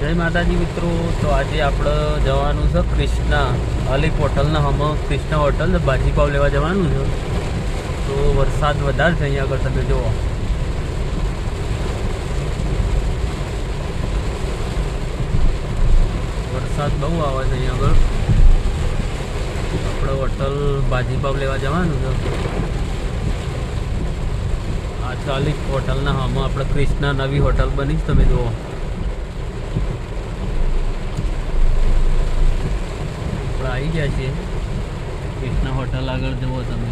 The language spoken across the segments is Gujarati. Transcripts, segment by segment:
જય માતાજી મિત્રો, તો આજે આપણે જવાનું છે કૃષ્ણા અલીક હોટલના હમ કૃષ્ણા હોટલ ભાજીપાવ લેવા જવાનું છે. તો વરસાદ વધારે છે અહીંયા આગળ, તમે જુઓ. વરસાદ બહુ આવે છે અહીંયા આગળ. આપણે હોટલ ભાજીપાવ લેવા જવાનું છે. આ ચાલીક હોટલના હમ, આપણે કૃષ્ણા નવી હોટલ બની તમે જુઓ. આપણે આવી ગયા છીએ. કૃષ્ણા હોટલ આગળ જુઓ તમે.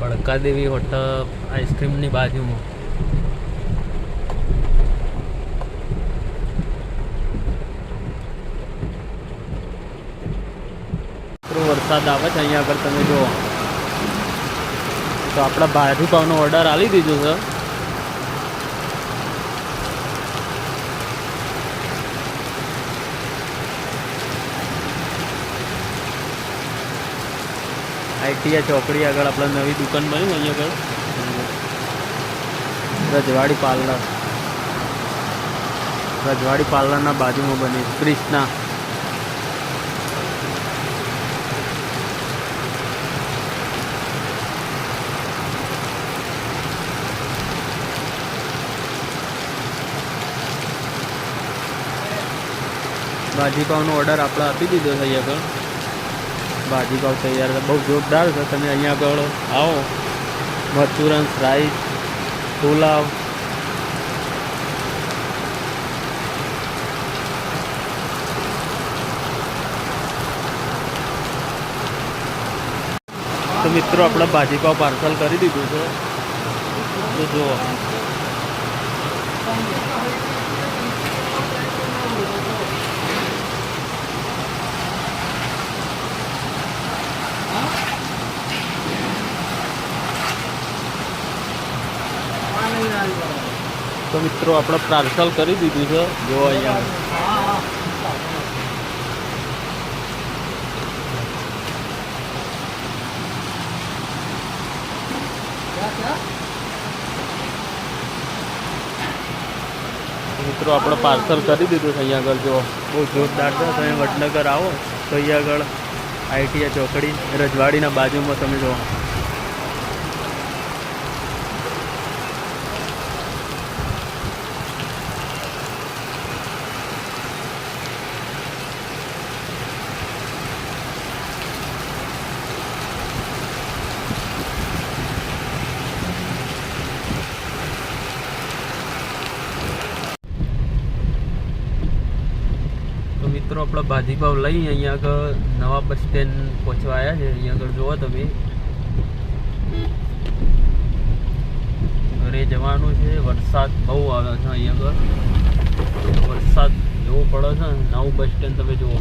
બળકા દેવી હોટલ આઈસ્ક્રીમની બાજુમાં. વરસાદ આવે છે અહીંયા આગળ તમે જુઓ. તો આપણા ભાજી પાવનો ઓર્ડર આપી દીધો છે. આઈટીઆઈ ચોકડી આગળ આપણે નવી દુકાન બની અહીંયા આગળ. રજવાડી પાર્લર. રજવાડી પાર્લરના બાજુમાં બની ક્રિષ્ના. ભાજીપાવનો ઓર્ડર આપણે આપી દીધો છે અહીંયા આગળ. ભાજીપાવ તૈયાર છે. બહુ જોરદાર છે. તમે અહીંયા આગળ આવો. મચુરન રાઈસ પુલાવ. તો મિત્રો, આપણે ભાજીપાવ પાર્સલ કરી દીધું છે. તો જુઓ. તો મિત્રો, આપણે પાર્સલ કરી દીધું છે. જો અહીંયા. મિત્રો, આપણે પાર્સલ કરી દીધું છે અહીંયા આગળ, જો. બહુ જોરદાર છે. તમે વડનગર આવો, તો અહીંયા આગળ આઈટીઆઈ ચોકડી, રજવાડીના બાજુમાં તમે જો તો મિત્રો, આપણે ભાજીભાવ લઈ અહીંયા આગળ નવા બસ સ્ટેન્ડ પહોંચવા આવ્યા છે. અહીંયા આગળ જુઓ તમે. ઘરે જવાનું છે. વરસાદ બહુ આવે છે અહીંયા આગળ. વરસાદ જોવો પડે છે. નવું બસ સ્ટેન્ડ તમે જુઓ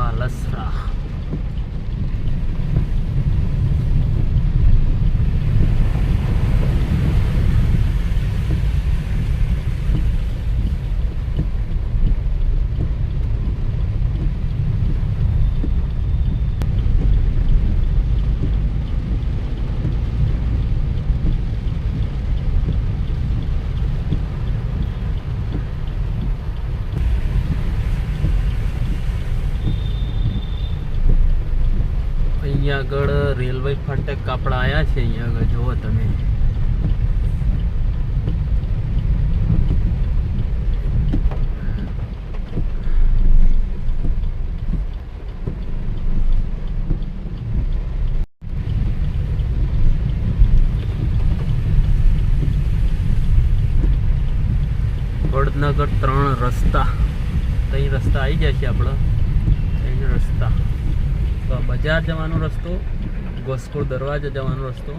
આ લસરા અહીંયા આગળ રેલવે ફાટક કાપડા આવ્યા છે અહીંયા આગળ જુઓ તમે. વડનગર ત્રણ રસ્તા. ત્રણ રસ્તા આવી જાય છે આપણો. ત્રણ રસ્તા. તો બજાર જવાનો રસ્તો ગોસ્કોળ દરવાજા જવાનો રસ્તો.